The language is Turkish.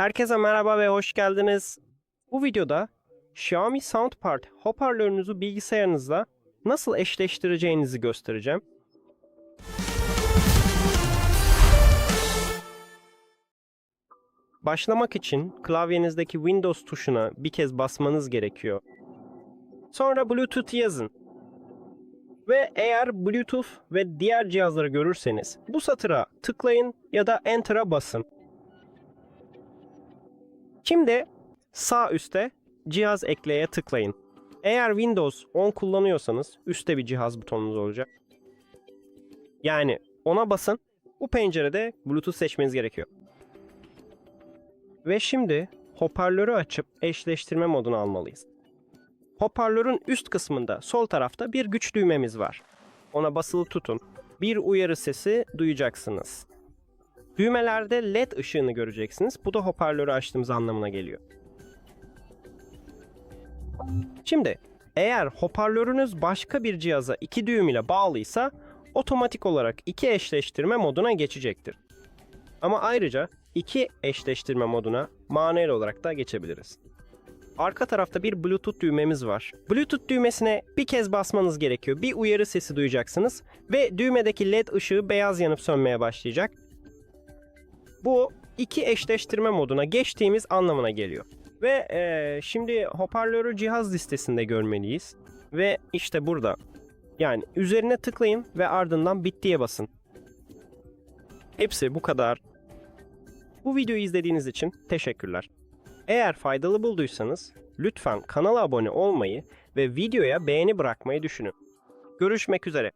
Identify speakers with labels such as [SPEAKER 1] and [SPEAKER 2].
[SPEAKER 1] Herkese merhaba ve hoş geldiniz. Bu videoda Xiaomi SoundPart hoparlörünüzü bilgisayarınızla nasıl eşleştireceğinizi göstereceğim. Başlamak için klavyenizdeki Windows tuşuna bir kez basmanız gerekiyor. Sonra Bluetooth yazın. Ve eğer Bluetooth ve diğer cihazları görürseniz bu satıra tıklayın ya da Enter'a basın. Şimdi sağ üstte cihaz ekleye tıklayın. Eğer Windows 10 kullanıyorsanız üstte bir cihaz butonunuz olacak. Yani ona basın. Bu pencerede Bluetooth seçmeniz gerekiyor. Ve şimdi hoparlörü açıp eşleştirme modunu almalıyız. Hoparlörün üst kısmında sol tarafta bir güç düğmemiz var. Ona basılı tutun. Bir uyarı sesi duyacaksınız. Düğmelerde LED ışığını göreceksiniz. Bu da hoparlörü açtığımız anlamına geliyor. Şimdi eğer hoparlörünüz başka bir cihaza iki düğüm ile bağlıysa otomatik olarak iki eşleştirme moduna geçecektir. Ama ayrıca iki eşleştirme moduna manuel olarak da geçebiliriz. Arka tarafta bir Bluetooth düğmemiz var. Bluetooth düğmesine bir kez basmanız gerekiyor. Bir uyarı sesi duyacaksınız ve düğmedeki LED ışığı beyaz yanıp sönmeye başlayacak. Bu iki eşleştirme moduna geçtiğimiz anlamına geliyor. Ve eee, şimdi hoparlörü cihaz listesinde görmeliyiz. Ve işte burada. Yani üzerine tıklayın ve ardından bittiye basın. Hepsi bu kadar. Bu videoyu izlediğiniz için teşekkürler. Eğer faydalı bulduysanız lütfen kanala abone olmayı ve videoya beğeni bırakmayı düşünün. Görüşmek üzere.